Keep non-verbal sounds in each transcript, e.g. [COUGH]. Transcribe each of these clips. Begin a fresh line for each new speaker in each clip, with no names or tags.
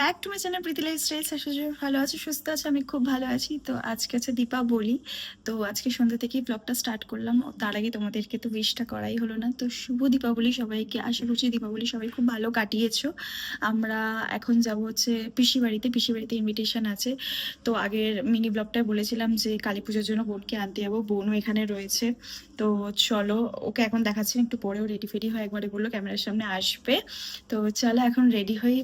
Back to my channel style শাশুড়ি ভালো আছি, সুস্থ আছে, আমি খুব ভালো আছি। তো আজকে হচ্ছে দীপাবলি তো আজকে সন্ধ্যা থেকেই ব্লগটা স্টার্ট করলাম। তার আগে তোমাদেরকে তো উইশটা করাই হলো না। তো শুভ দীপাবলি সবাইকে। আশা করছি দীপাবলি সবাই খুব ভালো কাটিয়েছো। আমরা এখন যাব হচ্ছে পিসি বাড়িতে। পিসি বাড়িতে ইনভিটেশন আছে। তো আগের মিনি ব্লগটায় বলেছিলাম যে কালী পুজোর জন্য বোনকে আনতে যাব। বোনও এখানে রয়েছে। তো চলো, ওকে এখন দেখাচ্ছি। একটু পরেও রেডি ফেডি হয়। একবারে বলল ক্যামেরার সামনে আসবে। তো চলো এখন রেডি হয়ে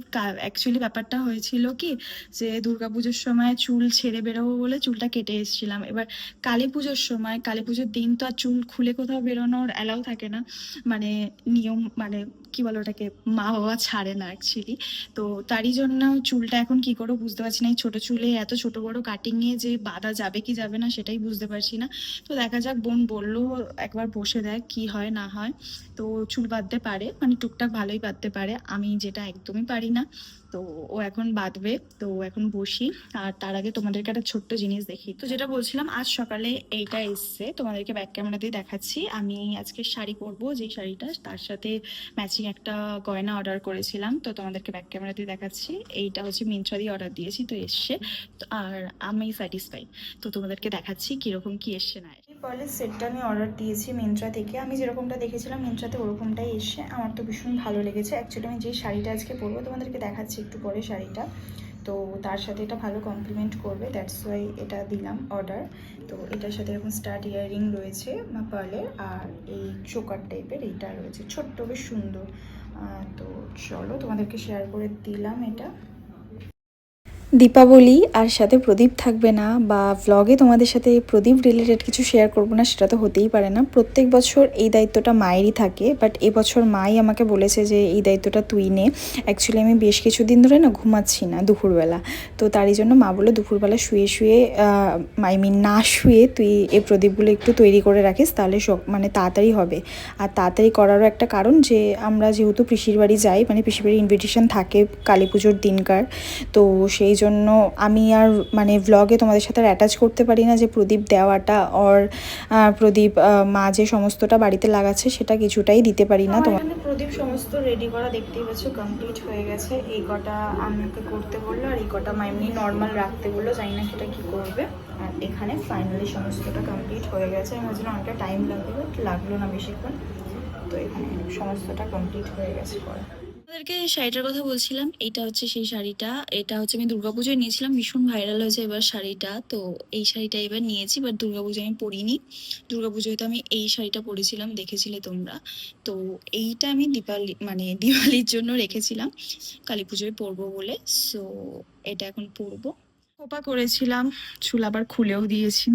অ্যাকচুয়ালি ব্যাপারটা হয়েছিল কি যে দুর্গাপুজোর সময় চুল ছেড়ে বেরোবো বলে চুলটা কেটে এসেছিলাম। এবার কালী পুজোর সময়, কালী পুজোর দিন তো আর চুল খুলে কোথাও বেরোনোর অ্যালাউ থাকে না। মানে নিয়ম মানে কি বলো ওটাকে, মা বাবা ছাড়ে না অ্যাকচুয়ালি তো তারই জন্য চুলটা এখন কি করব বুঝতে পারছি না। এই ছোটো চুলে, এত ছোট বড় কাটিং নিয়ে যে বাঁধা যাবে কি যাবে না সেটাই বুঝতে পারছি না। তো দেখা যাক বোন বলল, একবার বসে দেখ কি হয় না হয়। তো চুল বাঁধতে পারে মানে টুকটাক ভালোই বাঁধতে পারে, আমি যেটা একদমই পারি না। তো ও এখন বাঁধবে, তো এখন বসি। আর তার আগে তোমাদেরকে একটা ছোট্ট জিনিস দেখি। তো যেটা বলছিলাম, আজ সকালে এইটা এসছে, তোমাদেরকে ব্যাক ক্যামেরা দিয়ে দেখাচ্ছি। আমি আজকে শাড়ি পরবো, যেই শাড়িটা, তার সাথে ম্যাচিং একটা গয়না অর্ডার করেছিলাম, তো তোমাদেরকে ব্যাক ক্যামেরা দিয়ে দেখাচ্ছি। এইটা হচ্ছে মিন্ত্রা দিয়ে অর্ডার দিয়েছি, তো এসছে। আর আমি স্যাটিসফাই তো তোমাদেরকে দেখাচ্ছি কীরকম কি এসছে না পরে সেটটা আমি অর্ডার দিয়েছি মিন্ত্রা থেকে। আমি যেরকমটা দেখেছিলাম মিন্ত্রাতে ওরকমটাই এসে আমার তো ভীষণ ভালো লেগেছে। অ্যাকচুয়ালি আমি যে শাড়িটা আজকে পরবো তোমাদেরকে দেখাচ্ছি একটু পরে শাড়িটা। তো তার সাথে এটা ভালো কমপ্লিমেন্ট করবে দ্যাটস ওয়াই এটা দিলাম অর্ডার তো এটার সাথে এরকম স্টার্ট ইয়াররিং রয়েছে পার্লের, আর এই চোকার টাইপের এইটা রয়েছে। ছোট্ট বেশ সুন্দর। তো চলো তোমাদেরকে শেয়ার করে দিলাম এটা। দীপাবলি আর সাথে প্রদীপ থাকবে না বা ভ্লগে তোমাদের সাথে প্রদীপ রিলেটেড কিছু শেয়ার করব না, সেটা তো হতেই পারে না। প্রত্যেক বছর এই দায়িত্বটা মায়েরই থাকে বাট এবছর মাই আমাকে বলেছে যে এই দায়িত্বটা তুই নে। অ্যাকচুয়ালি আমি বেশ কিছুদিন ধরে না ঘুমাচ্ছি না দুপুরবেলা। তো তারই জন্য মা বলে দুপুরবেলা শুয়ে শুয়ে আই মিন না শুয়ে তুই এই প্রদীপগুলো একটু তৈরি করে রাখিস, তাহলে মানে তাড়াতাড়ি হবে। আর তাড়াতাড়ি করারও একটা কারণ যে আমরা যেহেতু পিসির বাড়ি যাই মানে পিসির বাড়ির ইনভিটেশন থাকে কালী পুজোর দিনকার, তো সেই জন্য আমি আর মানে ভ্লগে তোমাদের সাথে অ্যাটাচ করতে পারি না যে প্রদীপ দেওয়াটা ওর প্রদীপ মা যে সমস্তটা বাড়িতে লাগাচ্ছে সেটা কিছুটাই দিতে পারি না তোমার প্রদীপ সমস্ত রেডি করা দেখতেই পাচ্ছ কমপ্লিট হয়ে গেছে। এই কটা আমাকে করতে বলল আর এই কটা মা এমনি নর্মাল রাখতে বলল জানি না সেটা কি করবে। আর এখানে ফাইনালি সমস্তটা কমপ্লিট হয়ে গেছে। আমি ভাবছিলাম অনেকটা টাইম লাগবে বাট লাগল না বেশিক্ষণ। তো এখানে সমস্তটা কমপ্লিট হয়ে গেছে পরে। আপনাদেরকে শাড়িটার কথা বলছিলাম। এইটা হচ্ছে সেই শাড়িটা। এটা হচ্ছে আমি দুর্গাপুজোয় নিয়েছিলাম। ভীষণ ভাইরাল হয়েছে এবার শাড়িটা। তো এই শাড়িটা এবার নিয়েছি বাট দুর্গাপুজোয় আমি পরিনি। দুর্গাপুজোয় তো আমি এই শাড়িটা পরেছিলাম, দেখেছিলে তোমরা। তো এইটা আমি দীপাবলি মানে দিওয়ালির জন্য রেখেছিলাম। কালী পুজোয় পরবো বলে। সো এটা এখন পরবো। খোপা করেছিলাম, চুল আবার খুলেও দিয়েছি।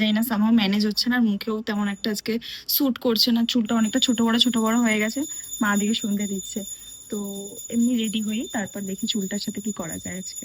জানি না সামহাও ম্যানেজ হচ্ছে না, আর মুখেও তেমন একটা আজকে স্যুট করছে না। চুলটা অনেকটা ছোট বড় ছোট বড় হয়ে গেছে। মা দিকে সন্ধে দিচ্ছে। তো এমনি রেডি হয়েই তারপর দেখি চুলটার সাথে কি করা যায় আজকে।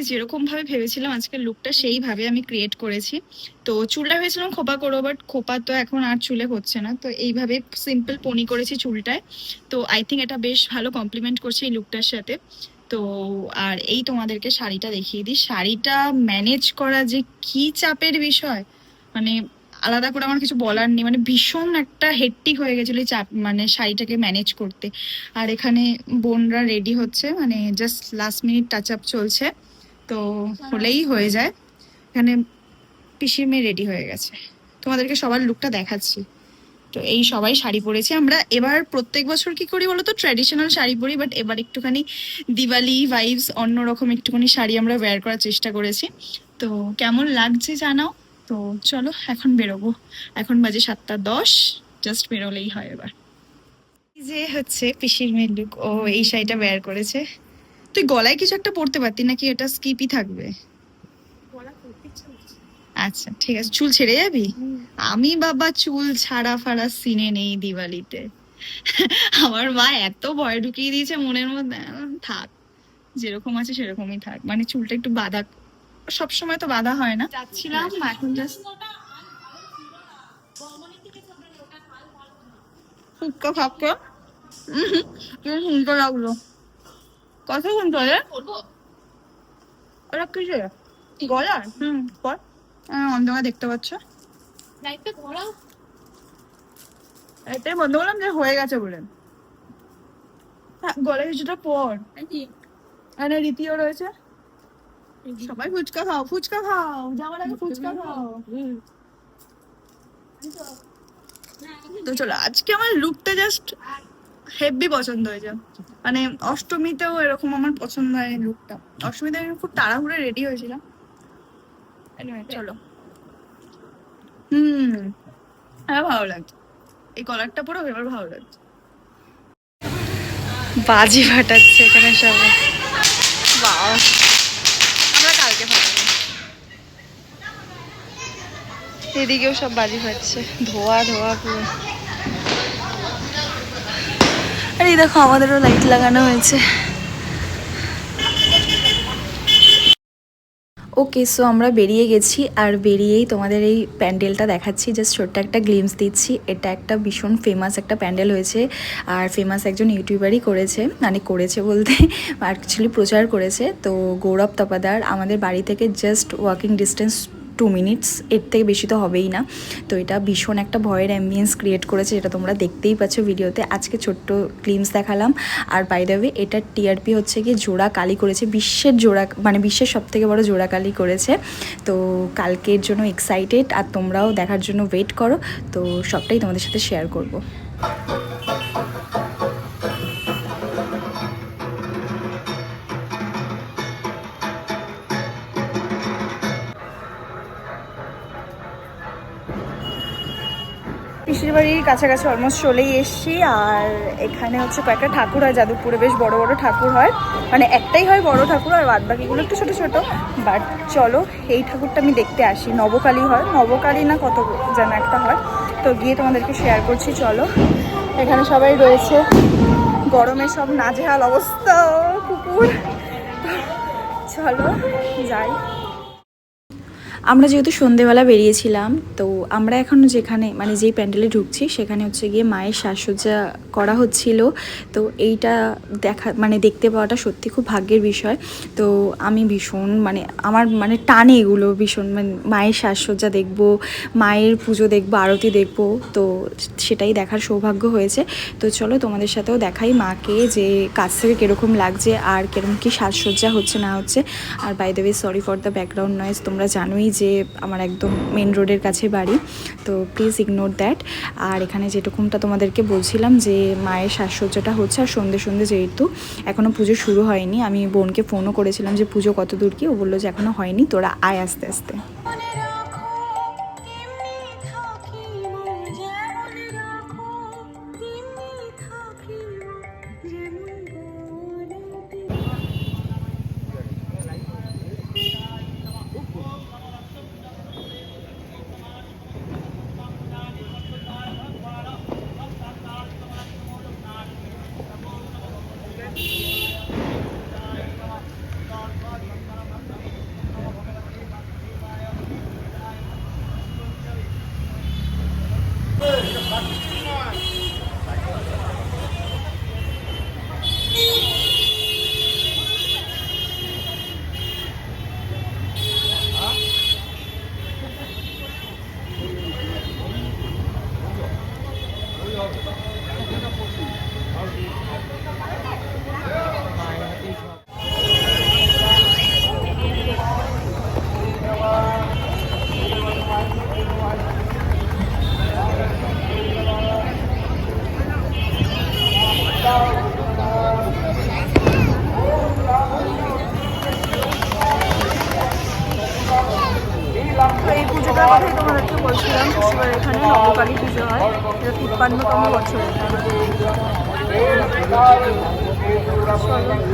রেডি হয়ে যেরকম ভাবে ভেবেছিলাম আজকের লুকটা সেইভাবে আমি ক্রিয়েট করেছি। তো চুলটা ভেবেছিলাম খোপা করব বাট খোপা তো এখন আর চুলে হচ্ছে না। তো এইভাবে সিম্পল পনি করেছি চুলটায়। তো আই থিঙ্ক এটা বেশ ভালো কমপ্লিমেন্ট করছে এই লুকটার সাথে। তো আর এই তোমাদেরকে শাড়িটা দেখিয়ে দিই। শাড়িটা ম্যানেজ করা যে কি চাপের বিষয় মানে আলাদা করে আমার কিছু বলার নেই। মানে ভীষণ একটা হেট্টিক হয়ে গেছিল চাপ মানে শাড়িটাকে ম্যানেজ করতে। আর এখানে বোনরা রেডি হচ্ছে মানে just last minute touch up চলছে। তো হলেই হয়ে যায়। এখানে পিসির মেয়ে রেডি হয়ে গেছে। তোমাদেরকে সবার লুকটা দেখাচ্ছি। তো এই সবাই শাড়ি পরেছি। আমরা এবার প্রত্যেক বছর কি করি বলতো? ট্র্যাডিশনাল শাড়ি পরি বাট এবার একটুখানি দিওয়ালি ভাইবস অন্যরকম একটুখানি শাড়ি আমরা ওয়্যার করার চেষ্টা করেছি। তো কেমন লাগছে জানাও? তো চলো এখন বেরোবো। এখন বাজে সাতটা দশ। জাস্ট বেরোলেই হয় এবার। যে হচ্ছে পিসির মেয়ের লুক ও, এই শাড়িটা ওয়্যার করেছে। তুই গলায় কিছু একটা পরতে পারতি নাকি এটা স্কিপই থাকবে? আচ্ছা ঠিক আছে চুল ছেড়ে যাবি? আমি বাবা চুল ছাড়া ফাড়া সিনে নেই দিওয়ালিতে। আমার মা এত ভয় ঢুকিয়ে দিয়েছে মনের মধ্যে থাক যেরকম আছে সেরকমই থাক। মানে চুলটা একটু বাঁধা সব সময় তো বাঁধা হয় না। যাচ্ছিলাম এখন জাস্ট ফুটকা ফাপকা। সুন্দর লাগল। কত সুন্দর রে ওরা কিসে গলার হুম পর অন্ধকার দেখতে পাচ্ছ।
লাইটটা ধরাও।
এটাই বন্ধ করলাম যে হয়ে গেছে বলে। হ্যাঁ, গলায় কিছুটা পর।
নাকি
রীতিও রয়েছে। সবাই ফুচকা খাও ফুচকা খাও। যাওয়ার আগে ফুচকা খাও। তো। চলো আজকে আমার লুকটা জাস্ট হেভি পছন্দ হয়েছে মানে অষ্টমীতেও এরকম আমার পছন্দ হয় লুকটা। অষ্টমীতে আমি খুব তাড়াহুড়ে রেডি হয়েছিলাম। চলো। হুম হ্যাঁ ভালো লাগছে। এই কলারটা পরেও এবার ভালো লাগছে। বাজি ফাটাচ্ছে এখানে সবাই। বাও আমরা কালকে ফাটাবো। এদিকেও সব বাজি ফাটছে। ধোয়া ধোয়া পুরো। আর এই দেখো, আমাদেরও লাইট লাগানো হয়েছে। ওকে সো আমরা বেরিয়ে গেছি আর বেরিয়েই তোমাদের এই প্যান্ডেলটা দেখাচ্ছি। জাস্ট ছোট্ট একটা গ্লিমস দিচ্ছি। এটা একটা ভীষণ ফেমাস একটা প্যান্ডেল হয়েছে আর ফেমাস একজন ইউটিউবারই করেছে মানে করেছে বলতে [LAUGHS] অ্যাকচুয়ালি প্রচার করেছে। তো গৌরব তপাদার আমাদের বাড়ি থেকে just walking distance two minutes এর থেকে বেশি তো হবেই না। তো এটা ভীষণ একটা ভয়ের অ্যাম্বিয়েন্স ক্রিয়েট করেছে, যেটা তোমরা দেখতেই পাচ্ছ ভিডিওতে। আজকে ছোট্ট ক্লিমস দেখালাম। আর বাই দ্য ওয়ে এটার টিআরপি হচ্ছে কি জোড়া কালি করেছে, বিশ্বের জোড়া মানে বিশ্বের সব থেকে বড় জোড়া কালি করেছে। তো কালকের জন্য এক্সাইটেড আর তোমরাও দেখার জন্য ওয়েট করো। তো সবটাই তোমাদের সাথে শেয়ার করব। কাছাকাছি অলমোস্ট চলেই এসছি। আর এখানে হচ্ছে কয়েকটা ঠাকুর হয়, যাদবপুরে বেশ বড় বড় ঠাকুর হয়। মানে একটাই হয় বড় ঠাকুর আর বাদ বাকিগুলো একটু ছোট ছোট। বাট চলো, এই ঠাকুরটা আমি দেখতে আসি। নবকালী হয়। নবকালী না কত যেন একটা হয়। তো গিয়ে তোমাদেরকে শেয়ার করছি, চলো। এখানে সবাই রয়েছে। গরমে সব নাজেহাল অবস্থা, কুকুর। চলো, যাই। আমরা যেহেতু সন্ধেবেলা বেরিয়েছিলাম, তো আমরা এখন যেখানে মানে যেই প্যান্ডেলে ঢুকছি, সেখানে হচ্ছে গিয়ে মায়ের সাজসজ্জা করা হচ্ছিল। তো এইটা দেখা মানে দেখতে পাওয়াটা সত্যি খুব ভাগ্যের বিষয়। তো আমি ভীষণ মানে আমার মানে টানে এগুলো ভীষণ মানে মায়ের সাজসজ্জা দেখব, মায়ের পুজো দেখব, আরতি দেখব, তো সেটাই দেখার সৌভাগ্য হয়েছে। তো চলো তোমাদের সাথেও দেখাই মাকে যে কাছ থেকে কীরকম লাগছে আর কীরকম কী সাজসজ্জা হচ্ছে না হচ্ছে। আর by the sorry for the background noise তোমরা জানোই যে আমার একদম মেন রোডের কাছে বাড়ি, তো প্লিজ ইগনোর দ্যাট আর এখানে যেটুকুনটা তোমাদেরকে বলছিলাম যে মায়ের সাজসজ্জাটা হচ্ছে আর সন্ধে সন্ধে যেহেতু এখনও পুজো শুরু হয়নি, আমি বোনকে ফোনও করেছিলাম যে, পুজো কত দূর কি? ও বলল যে এখনও হয়নি, তোরা আয় আস্তে আস্তে। পুজোটার কথাই তোমাদেরকে বলছিলাম এবার এখানে নবকালী পুজো হয়। এটা তিপ্পান্নতম বছর।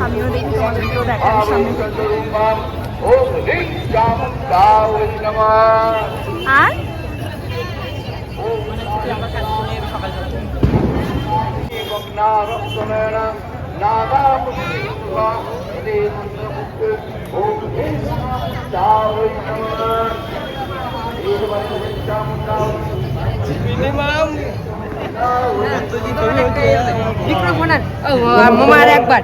আমিও দেখি, তোমাদেরকেও দেখাই সামনে থেকে আর
মামার একবার।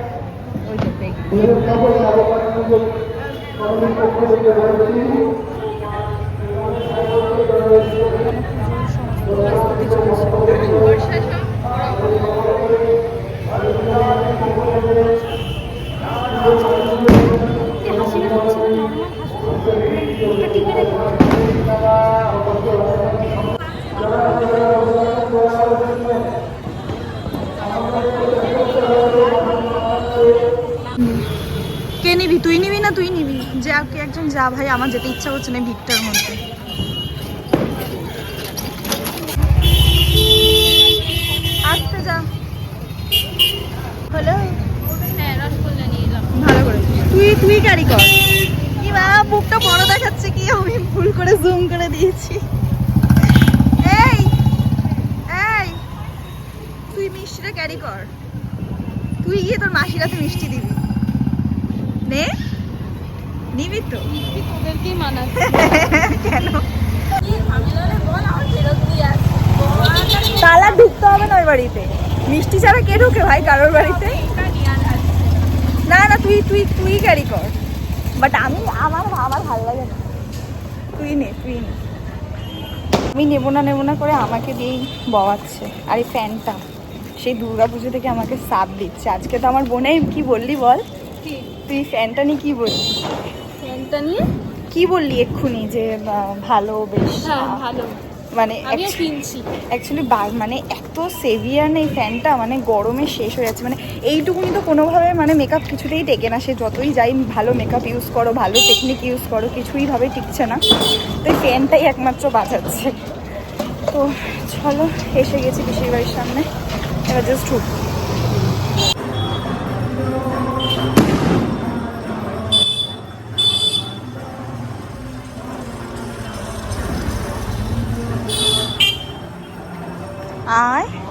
কে নিবি? তুই নিবি না তুই নিবি? যা কে একজন যা ভাই আমার যেতে ইচ্ছা করছে না ভিড়টার মধ্যে। আসতে যা। হ্যালো
হ্যাঁ
ভালো করে। তুই তুই গাড়ি কর। কি বা বুকটা বড় দেখাচ্ছে কি আমি ভুল করে জুম করে দিয়েছি এই এই তুই মিষ্টিটা ক্যারি কর। তুই গিয়ে তোর মিষ্টি দিবি। নে। নিবি তো।
তোদেরকেই মানাচ্ছে [LAUGHS]
কেন? তালা ঢুকতে হবে না ওই বাড়িতে। মিষ্টি ছাড়া কে ঢুকে ভাই কারোর বাড়িতে? না না তুই তুই তুই ক্যারি কর। বাট আমি আমার আমার ভালো লাগে না। তুই নে তুই নে। আমি নেব না নেব না করে আমাকে দিয়েই বওয়াচ্ছে। আর এই ফ্যানটা সেই দুর্গা পুজো থেকে আমাকে সাপ দিচ্ছে। আজকে তো আমার বোনেই কি বললি বল? তুই ফ্যানটা নিয়ে কি বললি
ফ্যানটা নিয়ে
কি বললি এক্ষুনি যে ভালো বেশ?
হ্যাঁ ভালো।
মানে অ্যাকচুয়ালি মানে এত সেভিয়ার নেই ফ্যানটা মানে গরমে শেষ হয়ে যাচ্ছে। মানে এইটুকুনি তো কোনোভাবে মানে মেকআপ কিছুতেই টেকে না। সে যতই যাই ভালো মেকআপ ইউজ করো ভালো টেকনিক ইউজ করো কিছুই ভাবে টিকছে না। তো এই ফ্যানটাই একমাত্র বাঁচাচ্ছে। তো চলো এসে গেছি পিসির বাড়ির সামনে। এবার জাস্ট ঢুক আয়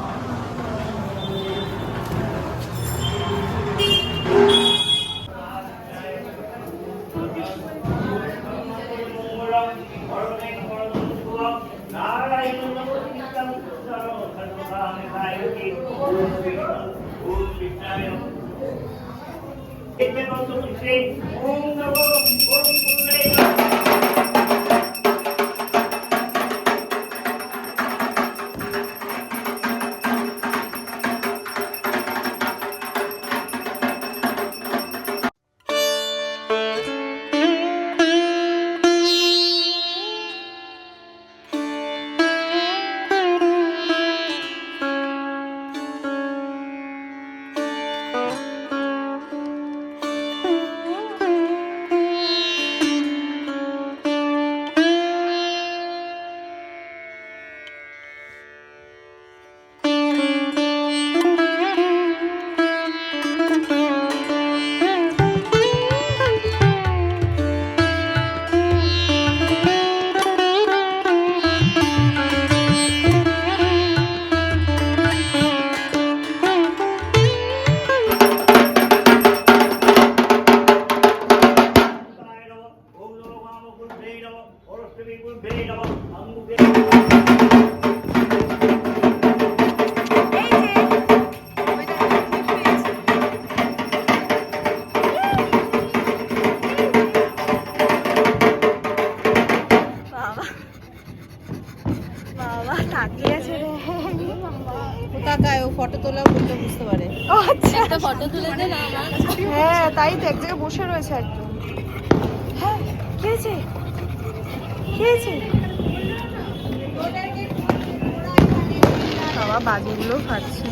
বাজিগুলো খাচ্ছে।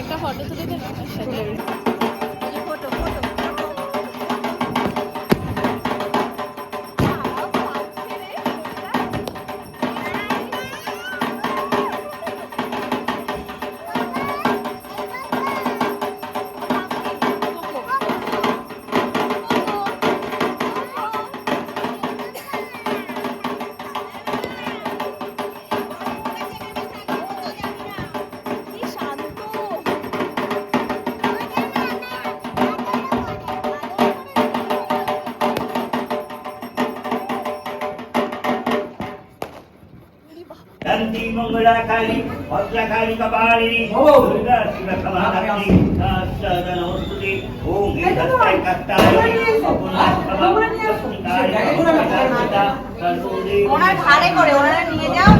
একটা ফটো তুলে দে
শান্তি মঙ্গলাকারী ভদ্রাকারী কপালিনী দুর্গা শিব ক্ষমাকারী সহস্রদল নমস্তুতে ওম হস্তায় কাত্তায়
ওনার ঘাড়ে করে ওনারা নিয়ে যাও।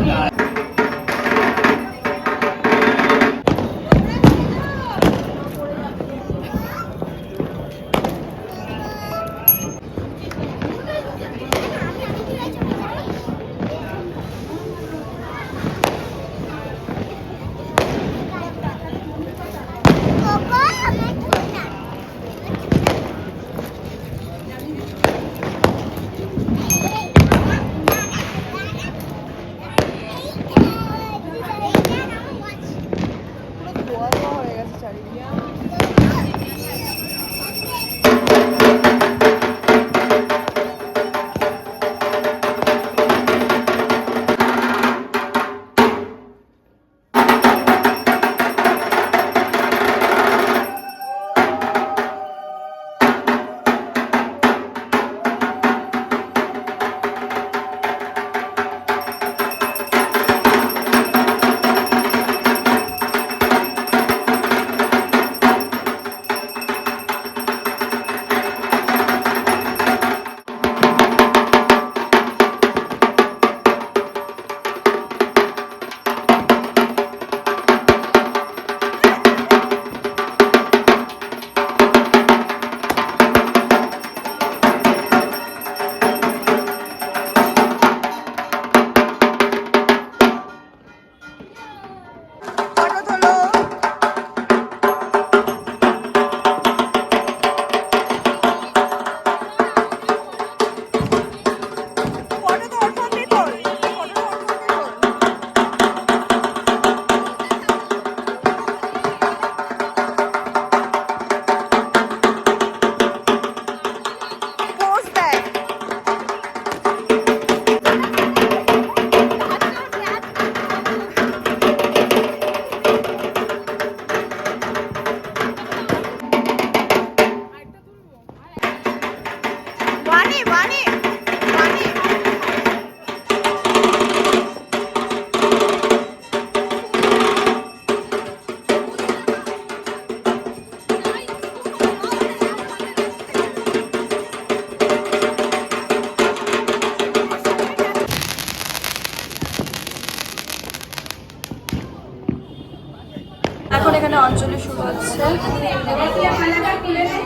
এখন এখানে অঞ্জলি শুরু হচ্ছে।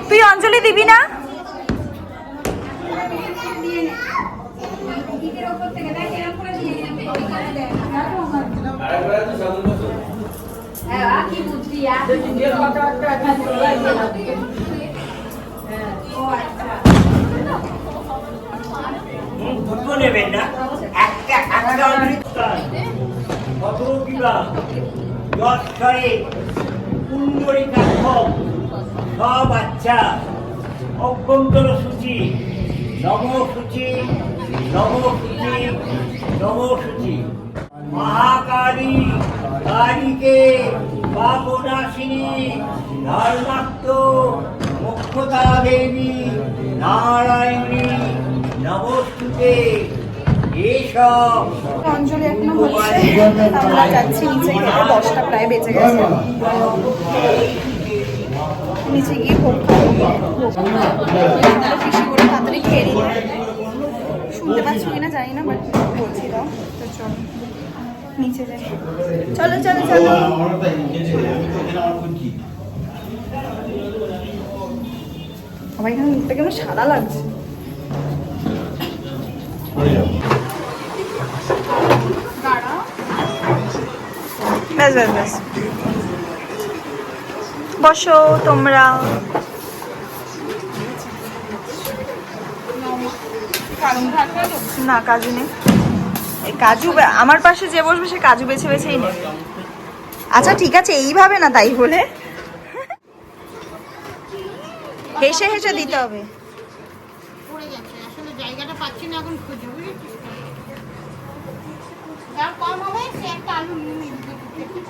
তুই অঞ্জলি দিবি না?
দুটো নেবেন না। একটা একটা অনুষ্ঠান কত বিবাহ কুণ্ডলী কাঠম সব আচ্ছা। অভ্যন্তর সূচি নব সূচি নব সূচি নব সূচি মহাকালী কালীকে পাপনাশিনী, ধর্মাত্ম মুখ্যতা দেবী নারায়ণী নমস্তুতে।
অঞ্জলি এখনও হচ্ছে আমরা যাচ্ছি নিচে খেতে দশটা প্রায় বেজে গেছে। নিচে গিয়ে ভোগ বেশি করে তাড়াতাড়ি খেয়ে নিই শুনতে পাচ্ছ কিনা জানি না বাট বলছি দাও। তো চলো, নিচে যাই। চলো চলো চলো। সবাই এখানে মুখটা কেমন সাদা লাগছে। বসো তোমরা। না, কাজু নেই। এই কাজু আমার পাশে যে বসবে, সে কাজু বেছে বেছেই নেবে। আচ্ছা ঠিক আছে, এইভাবে না তাই বলে? হেসে হেসে দিতে হবে?
কম হবে, সে একটা আলু নিয়ে নিবি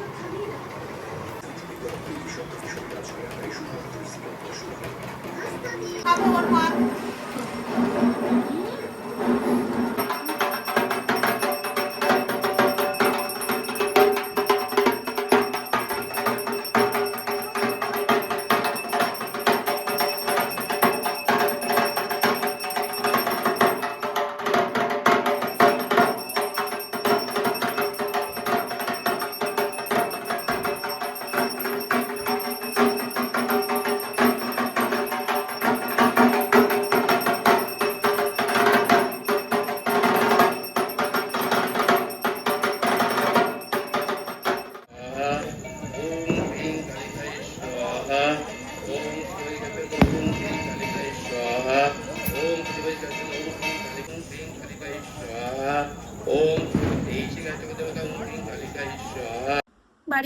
খাব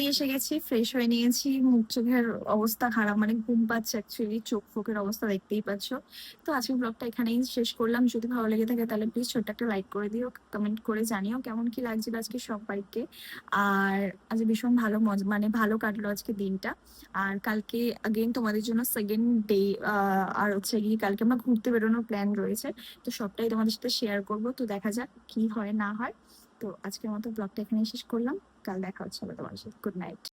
বাড়ি এসে গেছি ফ্রেশ হয়ে নিয়েছি। মুখ চোখের অবস্থা খারাপ মানে ঘুম পাচ্ছে অ্যাকচুয়ালি চোখ ফোকের অবস্থা দেখতেই পাচ্ছ। তো আজকের ব্লগটা এখানেই শেষ করলাম। যদি ভালো লেগে থাকে তাহলে প্লিজ ছোট্ট একটা লাইক করে দিও কমেন্ট করে জানিও কেমন কি লাগছিল আজকে সবাইকে। আর আজ ভীষণ ভালো মজা মানে ভালো কাটলো আজকে দিনটা। আর কালকে আগেন তোমাদের জন্য সেকেন্ড ডে আর হচ্ছে গিয়ে কালকে আমরা ঘুরতে বেরোনোর প্ল্যান রয়েছে। তো সবটাই তোমাদের সাথে শেয়ার করব। তো দেখা যাক কি হয়, না হয়। তো আজকের মতো ব্লগটা এখানে শেষ করলাম। কাল দেখা হচ্ছে আবার তোমার সাথে গুড নাইট